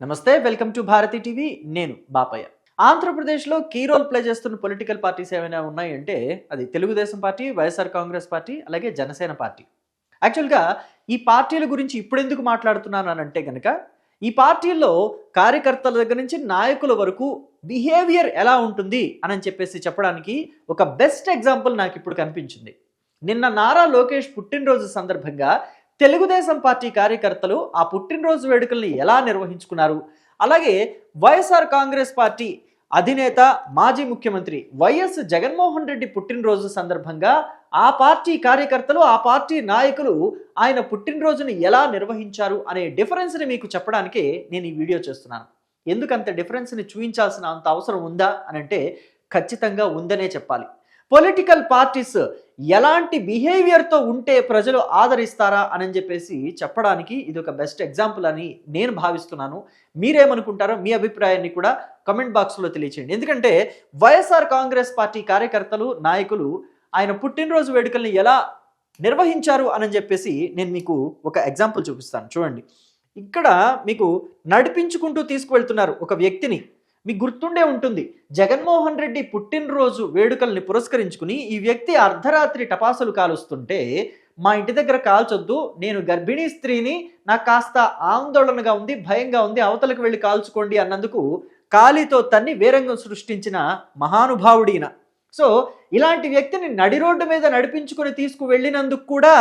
నమస్తే welcome to Bharati TV. నేను బాపయ్య. ఆంధ్రప్రదేశ్లో కీ రోల్ ప్లే చేస్తున్న పొలిటికల్ పార్టీస్ ఏమైనా ఉన్నాయంటే అది Telugu Desam party YSR Congress party అలాగే జనసేన పార్టీ. యాక్చువల్గా ఈ పార్టీల గురించి ఇప్పుడెందుకు మాట్లాడుతున్నాను అని అంటే కనుక ఈ పార్టీల్లో కార్యకర్తల దగ్గర నుంచి నాయకుల వరకు బిహేవియర్ ఎలా ఉంటుంది అని చెప్పేసి చెప్పడానికి ఒక బెస్ట్ ఎగ్జాంపుల్ నాకు ఇప్పుడు కనిపించింది. నిన్న నారా లోకేష్ పుట్టినరోజు సందర్భంగా తెలుగుదేశం పార్టీ కార్యకర్తలు ఆ పుట్టినరోజు వేడుకల్ని ఎలా నిర్వహించుకున్నారు? అలాగే వైఎస్ఆర్ కాంగ్రెస్ పార్టీ అధినేత మాజీ ముఖ్యమంత్రి వైఎస్ జగన్మోహన్ రెడ్డి పుట్టినరోజు సందర్భంగా ఆ పార్టీ కార్యకర్తలు ఆ పార్టీ నాయకులు ఆయన పుట్టినరోజుని ఎలా నిర్వహించారు అనే డిఫరెన్స్ని మీకు చెప్పడానికే నేను ఈ వీడియో చేస్తున్నాను. ఎందుకంత డిఫరెన్స్ని చూపించాల్సిన అంత అవసరం ఉందా అని అంటే ఖచ్చితంగా ఉందనే చెప్పాలి. పొలిటికల్ పార్టీస్ ఎలాంటి బిహేవియర్తో ఉంటే ప్రజలు ఆదరిస్తారా అని చెప్పేసి చెప్పడానికి ఇది ఒక బెస్ట్ ఎగ్జాంపుల్ అని నేను భావిస్తున్నాను. మీరేమనుకుంటారో మీ అభిప్రాయాన్ని కూడా కమెంట్ బాక్స్లో తెలియచేయండి. ఎందుకంటే వైఎస్ఆర్ కాంగ్రెస్ పార్టీ కార్యకర్తలు నాయకులు ఆయన పుట్టినరోజు వేడుకల్ని ఎలా నిర్వహించారు అని చెప్పేసి నేను మీకు ఒక ఎగ్జాంపుల్ చూపిస్తాను. చూడండి. ఇక్కడ మీకు నడిపించుకుంటూ తీసుకువెళ్తున్నారు ఒక వ్యక్తిని. మీకు గుర్తుండే ఉంటుంది. జగన్మోహన్ రెడ్డి పుట్టినరోజు వేడుకల్ని పురస్కరించుకుని ఈ వ్యక్తి అర్ధరాత్రి టపాసులు కాలుస్తుంటే మా ఇంటి దగ్గర కాల్చొద్దు నేను గర్భిణీ స్త్రీని నాకు కాస్త ఆందోళనగా ఉంది భయంగా ఉంది అవతలకు వెళ్ళి కాల్చుకోండి అన్నందుకు కాలితో తన్ని వేరంగం సృష్టించిన మహానుభావుడిన సో ఇలాంటి వ్యక్తిని నడి రోడ్డు మీద నడిపించుకుని తీసుకువెళ్ళినందుకు కూడా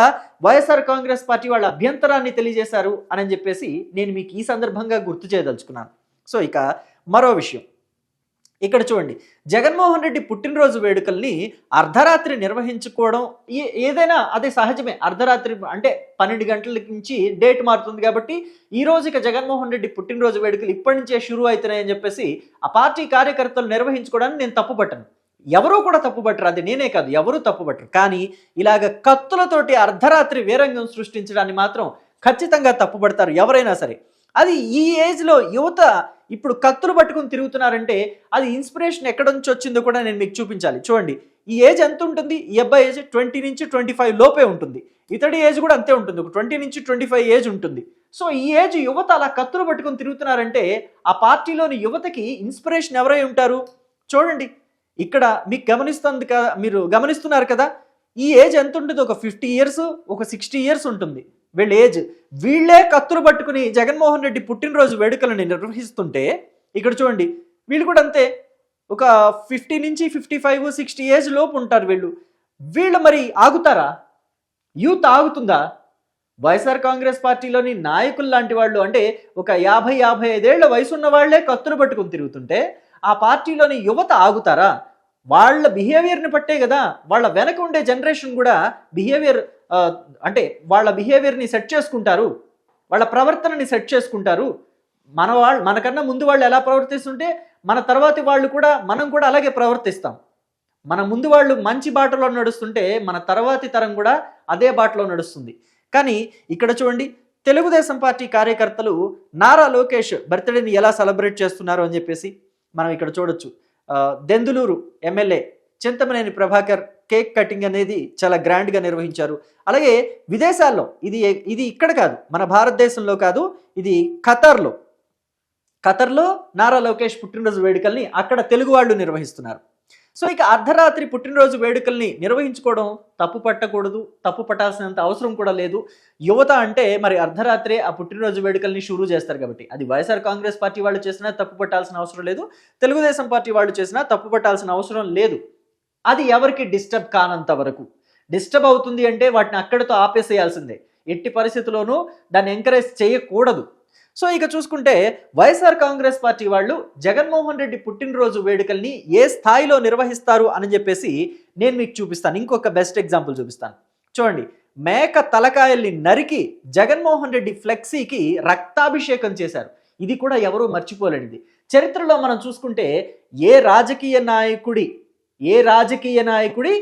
వైఎస్ఆర్ కాంగ్రెస్ పార్టీ వాళ్ళ అభ్యంతరాన్ని తెలియజేశారు అని చెప్పేసి నేను మీకు ఈ సందర్భంగా గుర్తు చేయదలుచుకున్నాను. సో ఇక మరో విషయం. ఇక్కడ చూడండి. జగన్మోహన్ రెడ్డి పుట్టినరోజు వేడుకల్ని అర్ధరాత్రి నిర్వహించుకోవడం ఏ- ఏదైనా అదే సహజమే. అర్ధరాత్రి అంటే పన్నెండు గంటల నుంచి డేట్ మారుతుంది కాబట్టి ఈ రోజు ఇక జగన్మోహన్ రెడ్డి పుట్టినరోజు వేడుకలు ఇప్పటి నుంచే షురూ అవుతున్నాయని చెప్పేసి ఆ పార్టీ కార్యకర్తలు నిర్వహించుకోవడానికి నేను తప్పుపట్టను. ఎవరూ కూడా తప్పుపట్టరు. అది నేనే కాదు. ఎవరూ తప్పుపట్టరు. కానీ ఇలాగ కత్తులతోటి అర్ధరాత్రి వీరంగం సృష్టించడాన్ని మాత్రం ఖచ్చితంగా తప్పుపడతారు ఎవరైనా సరే. అది ఈ ఏజ్లో యువత ఇప్పుడు కత్తులు పట్టుకుని తిరుగుతున్నారంటే అది ఇన్స్పిరేషన్ ఎక్కడి నుంచి వచ్చిందో కూడా నేను మీకు చూపించాలి. చూడండి ఈ ఏజ్ ఎంత ఉంటుంది? ఈ అబ్బాయి ఏజ్ ట్వంటీ నుంచి ట్వంటీ ఫైవ్ లోపే ఉంటుంది. ఇతడి ఏజ్ కూడా అంతే ఉంటుంది. ఒక ట్వంటీ నుంచి ట్వంటీ ఫైవ్ ఏజ్ ఉంటుంది. సో ఈ ఏజ్ యువత అలా కత్తులు పట్టుకుని తిరుగుతున్నారంటే ఆ పార్టీలోని యువతకి ఇన్స్పిరేషన్ ఎవరై ఉంటారు? చూడండి ఇక్కడ మీకు గమనిస్తుంది కదా మీరు గమనిస్తున్నారు కదా ఈ ఏజ్ ఎంత ఉంటుంది? ఒక ఫిఫ్టీ ఇయర్స్ ఒక సిక్స్టీ ఇయర్స్ ఉంటుంది. వీళ్ళ ఏజ్. వీళ్ళే కత్తులు పట్టుకుని జగన్మోహన్ రెడ్డి పుట్టినరోజు వేడుకలను నిర్వహిస్తుంటే ఇక్కడ చూడండి వీళ్ళు కూడా అంతే. ఒక ఫిఫ్టీ నుంచి ఫిఫ్టీ ఫైవ్ సిక్స్టీ ఏజ్ లోపు ఉంటారు వీళ్ళు. వీళ్ళు మరి ఆగుతారా? యూత్ ఆగుతుందా? వైఎస్ఆర్ కాంగ్రెస్ పార్టీలోని నాయకులు లాంటి వాళ్ళు అంటే ఒక యాభై యాభై ఐదేళ్ళ వయసు ఉన్న వాళ్ళే కత్తులు పట్టుకుని తిరుగుతుంటే ఆ పార్టీలోని యువత ఆగుతారా? వాళ్ళ బిహేవియర్ని బట్టే కదా వాళ్ళ వెనక ఉండే జనరేషన్ కూడా బిహేవియర్ అంటే వాళ్ళ బిహేవియర్ని సెట్ చేసుకుంటారు వాళ్ళ ప్రవర్తనని సెట్ చేసుకుంటారు. మన వాళ్ళు మనకన్నా ముందు వాళ్ళు ఎలా ప్రవర్తిస్తుంటే మన తర్వాతి వాళ్ళు కూడా మనం కూడా అలాగే ప్రవర్తిస్తాం. మన ముందు వాళ్ళు మంచి బాటలో నడుస్తుంటే మన తర్వాతి తరం కూడా అదే బాటలో నడుస్తుంది. కానీ ఇక్కడ చూడండి తెలుగుదేశం పార్టీ కార్యకర్తలు నారా లోకేష్ బర్త్డేని ఎలా సెలబ్రేట్ చేస్తున్నారు అని చెప్పేసి మనం ఇక్కడ చూడొచ్చు. Denduluru MLA Chintamaneni Prabhakar cake cutting అనేది చాలా గ్రాండ్గా నిర్వహించారు. అలాగే విదేశాల్లో ఇది ఇది ఇక్కడ కాదు మన భారతదేశంలో కాదు ఇది ఖతర్లో. ఖతర్లో నారా లోకేష్ పుట్టినరోజు వేడుకల్ని అక్కడ తెలుగు వాళ్ళు నిర్వహిస్తున్నారు. సో ఇక అర్ధరాత్రి పుట్టినరోజు వేడుకల్ని నిర్వహించుకోవడం తప్పు పట్టకూడదు తప్పు పట్టాల్సినంత అవసరం కూడా లేదు. యువత అంటే మరి అర్ధరాత్రే ఆ పుట్టినరోజు వేడుకల్ని షురూ చేస్తారు కాబట్టి. అది వైఎస్ఆర్ కాంగ్రెస్ పార్టీ వాళ్ళు చేసినా తప్పు పట్టాల్సిన అవసరం లేదు తెలుగుదేశం పార్టీ వాళ్ళు చేసినా తప్పు పట్టాల్సిన అవసరం లేదు. అది ఎవరికి డిస్టర్బ్ కానంత వరకు. డిస్టర్బ్ అవుతుంది అంటే వాటిని అక్కడితో ఆపేసేయాల్సిందే. ఎట్టి పరిస్థితుల్లోనూ దాన్ని ఎంకరేజ్ చేయకూడదు. సో ఇక చూసుకుంటే వైఎస్ఆర్ కాంగ్రెస్ పార్టీ వాళ్ళు జగన్మోహన్ రెడ్డి పుట్టినరోజు వేడుకల్ని ఏ స్థాయిలో నిర్వహిస్తారు అని చెప్పేసి నేను మీకు చూపిస్తాను. ఇంకొక బెస్ట్ ఎగ్జాంపుల్ చూపిస్తాను. చూడండి. మేక తలకాయల్ని నరికి జగన్మోహన్ రెడ్డి ఫ్లెక్సీకి రక్తాభిషేకం చేశారు. ఇది కూడా ఎవరూ మర్చిపోలేనిది. చరిత్రలో మనం చూసుకుంటే ఏ రాజకీయ నాయకుడి ఏ రాజకీయ నాయకుడి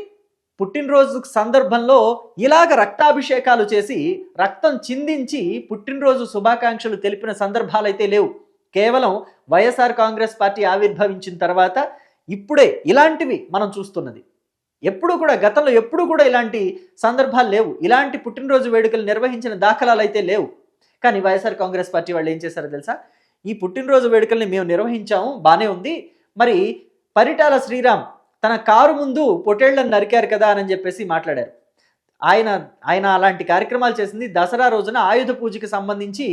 పుట్టినరోజు సందర్భంలో ఇలాగ రక్తాభిషేకాలు చేసి రక్తం చిందించి పుట్టినరోజు శుభాకాంక్షలు తెలిపిన సందర్భాలైతే లేవు. కేవలం వైఎస్ఆర్ కాంగ్రెస్ పార్టీ ఆవిర్భవించిన తర్వాత ఇప్పుడే ఇలాంటివి మనం చూస్తున్నది. ఎప్పుడు కూడా గతంలో ఎప్పుడు కూడా ఇలాంటి సందర్భాలు లేవు. ఇలాంటి పుట్టినరోజు వేడుకలు నిర్వహించిన దాఖలాలు అయితే లేవు. కానీ వైఎస్ఆర్ కాంగ్రెస్ పార్టీ వాళ్ళు ఏం చేశారో తెలుసా? ఈ పుట్టినరోజు వేడుకల్ని మేము నిర్వహించాము బాగానే ఉంది. మరి పరిటాల శ్రీరామ్ తన కారు ముందు పొటేళ్ళను నరికారు కదా అని చెప్పేసి మాట్లాడారు. ఆయన ఆయన అలాంటి కార్యక్రమాలు చేసింది దసరా రోజున ఆయుధ పూజకి సంబంధించి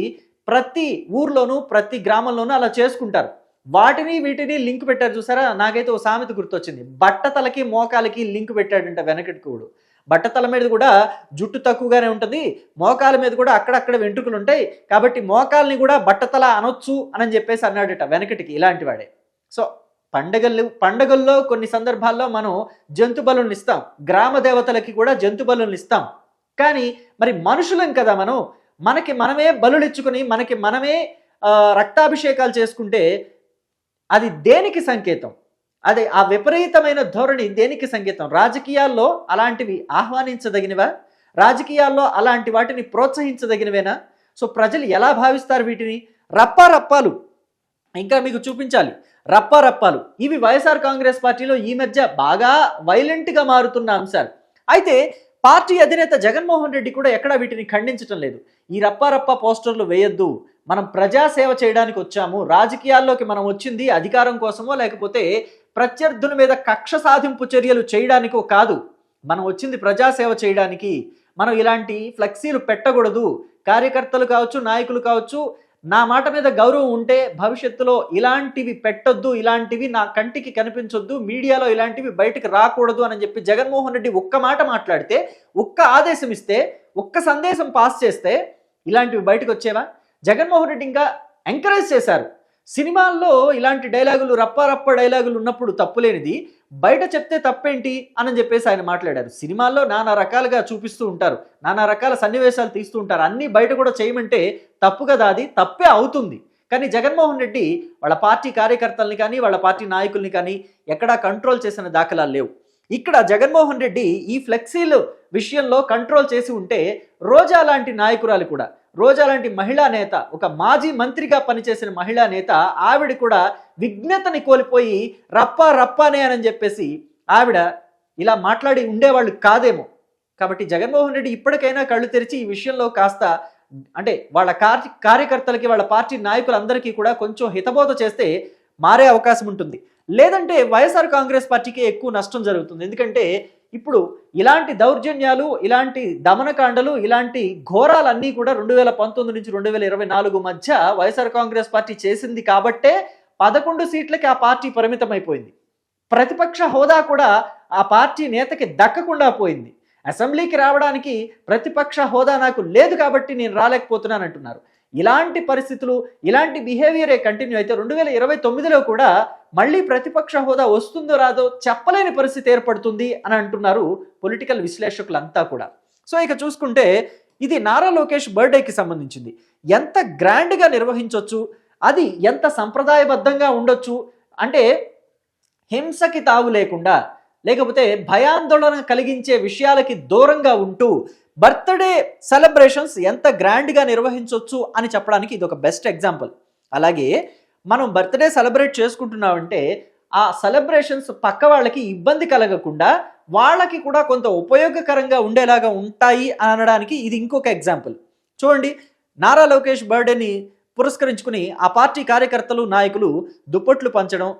ప్రతి ఊర్లోనూ ప్రతి గ్రామంలోనూ అలా చేసుకుంటారు. వాటిని వీటిని లింక్ పెట్టారు చూసారా? నాకైతే ఓ సామెత గుర్తొచ్చింది. బట్టతలకి మోకాలకి లింక్ పెట్టాడంట వెనకటికుడు బట్టతల మీద కూడా జుట్టు తక్కువగానే ఉంటుంది. మోకాల మీద కూడా అక్కడక్కడ వెంట్రుకలు ఉంటాయి. కాబట్టి మోకాల్ని కూడా బట్టతల అనొచ్చు అని చెప్పేసి అన్నాడట వెనకటికి ఇలాంటి వాడే. సో పండగలు పండగల్లో కొన్ని సందర్భాల్లో మనం జంతు బలులను ఇస్తాం. గ్రామ దేవతలకి కూడా జంతు బలులను ఇస్తాం. కానీ మరి మనుషులం కదా మనం. మనకి మనమే బలులు మనకి మనమే రక్తాభిషేకాలు చేసుకుంటే అది దేనికి సంకేతం? అదే ఆ విపరీతమైన ధోరణి దేనికి సంకేతం? రాజకీయాల్లో అలాంటివి ఆహ్వానించదగినవా? రాజకీయాల్లో అలాంటి వాటిని ప్రోత్సహించదగినవేనా? సో ప్రజలు ఎలా భావిస్తారు వీటిని? రప్పా రప్పాలు ఇంకా మీకు చూపించాలి. రప్పారప్పాలు ఇవి వైఎస్ఆర్ కాంగ్రెస్ పార్టీలో ఈ మధ్య బాగా వైలెంట్గా మారుతున్న అంశాలు. అయితే పార్టీ అధినేత జగన్మోహన్ రెడ్డి కూడా ఎక్కడా వీటిని ఖండించటం లేదు. ఈ రప్పారప్ప పోస్టర్లు వేయొద్దు. మనం ప్రజాసేవ చేయడానికి వచ్చాము. రాజకీయాల్లోకి మనం వచ్చింది అధికారం కోసమో లేకపోతే ప్రత్యర్థుల మీద కక్ష సాధింపు చర్యలు చేయడానికో కాదు. మనం వచ్చింది ప్రజాసేవ చేయడానికి. మనం ఇలాంటి ఫ్లెక్సీలు పెట్టకూడదు. కార్యకర్తలు కావచ్చు నాయకులు కావచ్చు నా మాట మీద గౌరవం ఉంటే భవిష్యత్తులో ఇలాంటివి పెట్టొద్దు ఇలాంటివి నా కంటికి కనిపించొద్దు మీడియాలో ఇలాంటివి బయటకు రాకూడదు అని చెప్పి జగన్మోహన్ రెడ్డి ఒక్క మాట మాట్లాడితే ఒక్క ఆదేశం ఇస్తే ఒక్క సందేశం పాస్ చేస్తే ఇలాంటివి బయటకు వచ్చేవా? జగన్మోహన్ రెడ్డి ఇంకా ఎంకరేజ్ చేశారు. సినిమాల్లో ఇలాంటి డైలాగులు రప్ప రప్ప డైలాగులు ఉన్నప్పుడు తప్పులేనిది. బయట చెప్తే తప్పేంటి అని చెప్పేసి ఆయన మాట్లాడారు. సినిమాల్లో నానా రకాలుగా చూపిస్తూ ఉంటారు. నానా రకాల సన్నివేశాలు తీస్తూ ఉంటారు. అన్నీ బయట కూడా చేయమంటే తప్పు కదా అది? తప్పే అవుతుంది. కానీ జగన్మోహన్ రెడ్డి వాళ్ళ పార్టీ కార్యకర్తల్ని కానీ వాళ్ళ పార్టీ నాయకుల్ని కానీ ఎక్కడా కంట్రోల్ చేసిన దాఖలాలు లేవు. ఇక్కడ జగన్మోహన్ రెడ్డి ఈ ఫ్లెక్సీలు విషయంలో కంట్రోల్ చేసి ఉంటే రోజా లాంటి నాయకురాలు కూడా రోజా లాంటి మహిళా నేత ఒక మాజీ మంత్రిగా పనిచేసిన మహిళా నేత ఆవిడ కూడా విఘ్నతని కోల్పోయి రప్ప రప్పనే అని చెప్పేసి ఆవిడ ఇలా మాట్లాడి ఉండేవాళ్ళు కాదేమో. కాబట్టి జగన్మోహన్ రెడ్డి ఇప్పటికైనా కళ్ళు తెరిచి ఈ విషయంలో కాస్త అంటే వాళ్ళ కార్య కార్యకర్తలకి వాళ్ళ పార్టీ నాయకులందరికీ కూడా కొంచెం హితబోధ చేస్తే మారే అవకాశం ఉంటుంది. లేదంటే వైఎస్ఆర్ కాంగ్రెస్ పార్టీకి ఎక్కువ నష్టం జరుగుతుంది. ఎందుకంటే ఇప్పుడు ఇలాంటి దౌర్జన్యాలు ఇలాంటి దమనకాండలు ఇలాంటి ఘోరాలన్నీ కూడా రెండు వేల పంతొమ్మిది నుంచి రెండు వేల ఇరవై నాలుగు మధ్య వైఎస్ఆర్ కాంగ్రెస్ పార్టీ చేసింది కాబట్టే పదకొండు సీట్లకి ఆ పార్టీ పరిమితమైపోయింది. ప్రతిపక్ష హోదా కూడా ఆ పార్టీ నేతకి దక్కకుండా పోయింది. అసెంబ్లీకి రావడానికి ప్రతిపక్ష హోదా నాకు లేదు కాబట్టి నేను రాలేకపోతున్నాను అంటున్నారు ఇలాంటి పరిస్థితులు ఇలాంటి బిహేవియరే కంటిన్యూ అయితే రెండు వేల ఇరవై తొమ్మిదిలో కూడా మళ్ళీ ప్రతిపక్ష హోదా వస్తుందో రాదో చెప్పలేని పరిస్థితి ఏర్పడుతుంది అని అంటున్నారు పొలిటికల్ విశ్లేషకులంతా కూడా. సో ఇక చూసుకుంటే ఇది నారా లోకేష్ బర్త్డేకి సంబంధించింది. ఎంత గ్రాండ్గా నిర్వహించవచ్చు అది ఎంత సంప్రదాయబద్ధంగా ఉండొచ్చు? అంటే హింసకి తావు లేకుండా లేకపోతే భయాందోళన కలిగించే విషయాలకి దూరంగా ఉంటూ బర్త్డే సెలబ్రేషన్స్ ఎంత గ్రాండ్గా నిర్వహించవచ్చు అని చెప్పడానికి ఇది ఒక బెస్ట్ ఎగ్జాంపుల్. అలాగే మనం బర్త్డే సెలబ్రేట్ చేసుకుంటున్నామంటే ఆ సెలబ్రేషన్స్ పక్క వాళ్ళకి ఇబ్బంది కలగకుండా వాళ్ళకి కూడా కొంత ఉపయోగకరంగా ఉండేలాగా ఉంటాయి అని అనడానికి ఇది ఇంకొక ఎగ్జాంపుల్. చూడండి నారా లోకేష్ బర్త్డేని పురస్కరించుకుని ఆ పార్టీ కార్యకర్తలు నాయకులు దుప్పట్లు పంచడం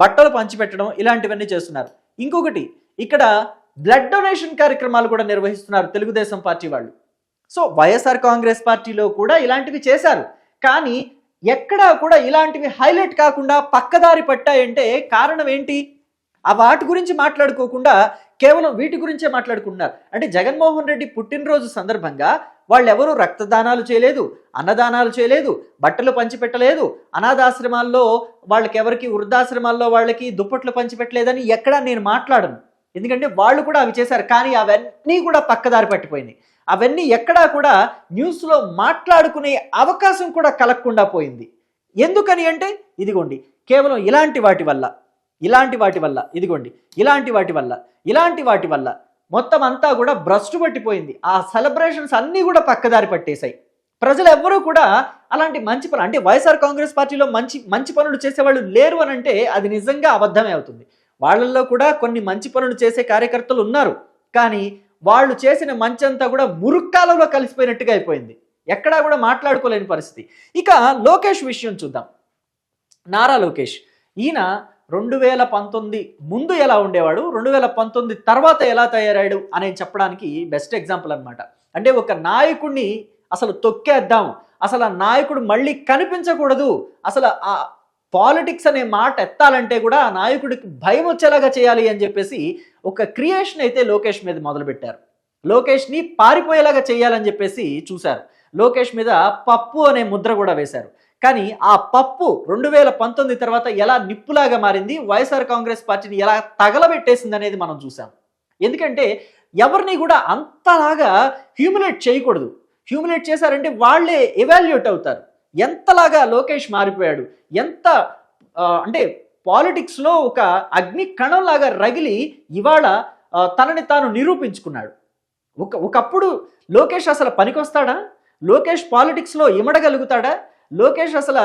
బట్టలు పంచిపెట్టడం ఇలాంటివన్నీ చేస్తున్నారు. ఇంకొకటి ఇక్కడ బ్లడ్ డొనేషన్ కార్యక్రమాలు కూడా నిర్వహిస్తున్నారు తెలుగుదేశం పార్టీ వాళ్ళు. సో వైఎస్ఆర్ కాంగ్రెస్ పార్టీలో కూడా ఇలాంటివి చేశారు. కానీ ఎక్కడా కూడా ఇలాంటివి హైలైట్ కాకుండా పక్కదారి పట్టాయంటే కారణం ఏంటి? ఆ వాటి గురించి మాట్లాడుకోకుండా కేవలం వీటి గురించే మాట్లాడుకుంటున్నారు. అంటే జగన్మోహన్ రెడ్డి పుట్టినరోజు సందర్భంగా వాళ్ళు ఎవరు రక్తదానాలు చేయలేదు అన్నదానాలు చేయలేదు బట్టలు పంచిపెట్టలేదు అనాథాశ్రమాల్లో వాళ్ళకి ఎవరికి వృద్ధాశ్రమాల్లో వాళ్ళకి దుప్పట్లు పంచిపెట్టలేదని ఎక్కడా నేను మాట్లాడను. ఎందుకంటే వాళ్ళు కూడా అవి చేశారు కానీ అవన్నీ కూడా పక్కదారి పట్టిపోయినాయి అవన్నీ ఎక్కడా కూడా న్యూస్లో మాట్లాడుకునే అవకాశం కూడా కలగకుండా పోయింది. ఎందుకని అంటే ఇదిగోండి కేవలం ఇలాంటి వాటి వల్ల ఇలాంటి వాటి వల్ల ఇదిగోండి ఇలాంటి వాటి వల్ల ఇలాంటి వాటి వల్ల మొత్తం అంతా కూడా భ్రష్టు పట్టిపోయింది. ఆ సెలబ్రేషన్స్ అన్నీ కూడా పక్కదారి పట్టేశాయి. ప్రజలు ఎవ్వరూ కూడా అలాంటి మంచి పనులు అంటే వైఎస్ఆర్ కాంగ్రెస్ పార్టీలో మంచి మంచి పనులు చేసేవాళ్ళు లేరు అని అంటే అది నిజంగా అబద్ధమే అవుతుంది. వాళ్ళల్లో కూడా కొన్ని మంచి పనులు చేసే కార్యకర్తలు ఉన్నారు. కానీ వాళ్ళు చేసిన మంచి అంతా కూడా మురుక్కాలంలో కలిసిపోయినట్టుగా అయిపోయింది. ఎక్కడా కూడా మాట్లాడుకోలేని పరిస్థితి. ఇక లోకేష్ విషయం చూద్దాం. నారా లోకేష్. ఈయన రెండు వేల పంతొమ్మిది ముందు ఎలా ఉండేవాడు? రెండు వేల పంతొమ్మిది తర్వాత ఎలా తయారాడు అనేది చెప్పడానికి బెస్ట్ ఎగ్జాంపుల్ అన్నమాట. అంటే ఒక నాయకుడిని అసలు తొక్కేద్దాం. అసలు ఆ నాయకుడు మళ్ళీ కనిపించకూడదు. అసలు పాలిటిక్స్ అనే మాట ఎత్తాలంటే కూడా ఆ నాయకుడికి భయం వచ్చేలాగా చేయాలి అని చెప్పేసి ఒక క్రియేషన్ అయితే లోకేష్ మీద మొదలుపెట్టారు. లోకేష్ని పారిపోయేలాగా చేయాలని చెప్పేసి చూశారు. లోకేష్ మీద పప్పు అనే ముద్ర కూడా వేశారు. కానీ ఆ పప్పు రెండు వేల పంతొమ్మిది తర్వాత ఎలా నిప్పులాగా మారింది వైఎస్ఆర్ కాంగ్రెస్ పార్టీని ఎలా తగలబెట్టేసింది అనేది మనం చూసాం ఎందుకంటే ఎవరిని కూడా అంతలాగా హ్యూమిలేట్ చేయకూడదు. హ్యూమిలేట్ చేశారంటే వాళ్ళే ఎవాల్యుయేట్ అవుతారు. ఎంతలాగా లోకేష్ మారిపోయాడు? ఎంత అంటే పాలిటిక్స్లో ఒక అగ్ని కణంలాగా రగిలి ఇవాళ తనని తాను నిరూపించుకున్నాడు. ఒక ఒకప్పుడు లోకేష్ అసలు పనికొస్తాడా? లోకేష్ పాలిటిక్స్లో ఇమడగలుగుతాడా? లోకేష్ అసలు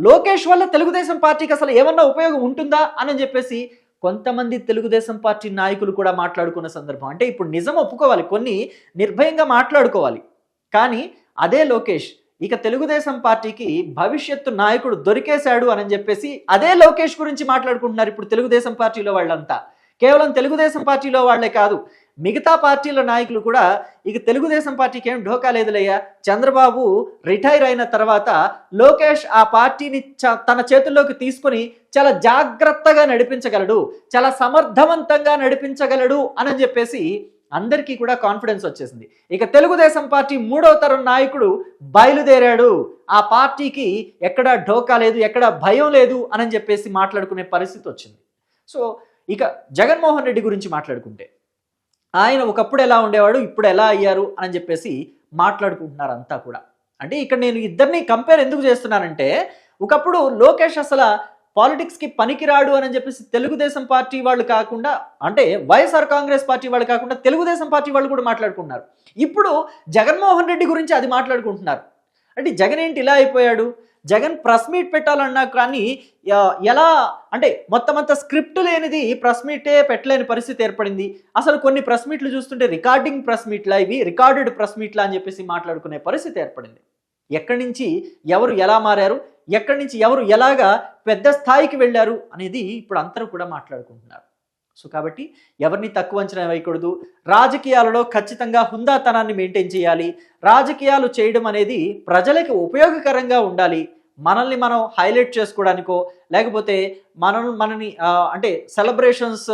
లోకేష్ వల్ల తెలుగుదేశం పార్టీకి అసలు ఏమన్నా ఉపయోగం ఉంటుందా? అని చెప్పేసి కొంతమంది తెలుగుదేశం పార్టీ నాయకులు కూడా మాట్లాడుకున్న సందర్భం. అంటే ఇప్పుడు నిజం ఒప్పుకోవాలి. కొన్ని నిర్భయంగా మాట్లాడుకోవాలి. కానీ అదే లోకేష్. ఇక తెలుగుదేశం పార్టీకి భవిష్యత్తు నాయకుడు దొరికేశాడు అని చెప్పేసి అదే లోకేష్ గురించి మాట్లాడుకుంటున్నారు ఇప్పుడు తెలుగుదేశం పార్టీలో వాళ్ళంతా. కేవలం తెలుగుదేశం పార్టీలో వాళ్ళే కాదు మిగతా పార్టీల నాయకులు కూడా ఇక తెలుగుదేశం పార్టీకి ఏం ఢోకా లేదులయ్యా. చంద్రబాబు రిటైర్ అయిన తర్వాత లోకేష్ ఆ పార్టీని చ- తన చేతుల్లోకి తీసుకుని చాలా జాగ్రత్తగా నడిపించగలడు చాలా సమర్థవంతంగా నడిపించగలడు అని చెప్పేసి అందరికీ కూడా కాన్ఫిడెన్స్ వచ్చేసింది. ఇక తెలుగుదేశం పార్టీ మూడవ తరం నాయకుడు బయలుదేరాడు. ఆ పార్టీకి ఎక్కడ ఢోకా లేదు ఎక్కడ భయం లేదు అని చెప్పేసి మాట్లాడుకునే పరిస్థితి వచ్చింది. సో ఇక జగన్మోహన్ రెడ్డి గురించి మాట్లాడుకుంటే ఆయన ఒకప్పుడు ఎలా ఉండేవాడు ఇప్పుడు ఎలా అయ్యారు అని చెప్పేసి మాట్లాడుకుంటున్నారు అంతా కూడా. అంటే ఇక్కడ నేను ఇద్దరిని కంపేర్ ఎందుకు చేస్తున్నానంటే ఒకప్పుడు లోకేష్ అసలు పాలిటిక్స్కి పనికిరాడు అని చెప్పేసి తెలుగుదేశం పార్టీ వాళ్ళు కాకుండా అంటే వైఎస్ఆర్ కాంగ్రెస్ పార్టీ వాళ్ళు కాకుండా తెలుగుదేశం పార్టీ వాళ్ళు కూడా మాట్లాడుకుంటున్నారు. ఇప్పుడు జగన్మోహన్ రెడ్డి గురించి అది మాట్లాడుకుంటున్నారు. అంటే జగన్ ఏంటి ఇలా అయిపోయాడు? జగన్ ప్రెస్ మీట్ పెట్టాలన్నా కానీ ఎలా అంటే మొత్తం అంత స్క్రిప్ట్ లేనిది ప్రెస్ మీటే పెట్టలేని పరిస్థితి ఏర్పడింది. అసలు కొన్ని ప్రెస్ మీట్లు చూస్తుంటే రికార్డింగ్ ప్రెస్ మీట్లా ఇవి రికార్డెడ్ ప్రెస్ మీట్లా అని చెప్పేసి మాట్లాడుకునే పరిస్థితి ఏర్పడింది. ఎక్కడి నుంచి ఎవరు ఎలా మారారు? ఎక్కడి నుంచి ఎవరు ఎలాగా పెద్ద స్థాయికి వెళ్ళారు అనేది ఇప్పుడు అందరూ కూడా మాట్లాడుకుంటున్నారు. సో కాబట్టి ఎవరిని తక్కువ అంచనా వేయకూడదు. రాజకీయాలలో ఖచ్చితంగా హుందాతనాన్ని మెయింటైన్ చేయాలి. రాజకీయాలు చేయడం అనేది ప్రజలకి ఉపయోగకరంగా ఉండాలి. మనల్ని మనం హైలైట్ చేసుకోవడానికో లేకపోతే మనం మనని అంటే సెలబ్రేషన్స్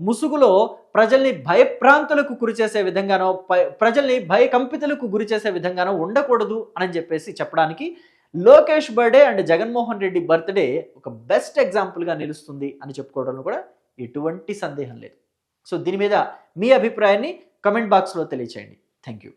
ముసుగులో ప్రజల్ని భయప్రాంతులకు గురి చేసే విధంగానో ప- ప్రజల్ని భయకంపితులకు గురి చేసే విధంగానో ఉండకూడదు అని చెప్పేసి చెప్పడానికి Lokesh birthday and Jaganmohan Reddy birthday ఒక బెస్ట్ ఎగ్జాంపుల్గా నిలుస్తుంది అని చెప్పుకోవడంలో కూడా ఎటువంటి సందేహం లేదు. సో దీని మీద మీ అభిప్రాయాన్ని కమెంట్ బాక్స్లో తెలియచేయండి. Thank you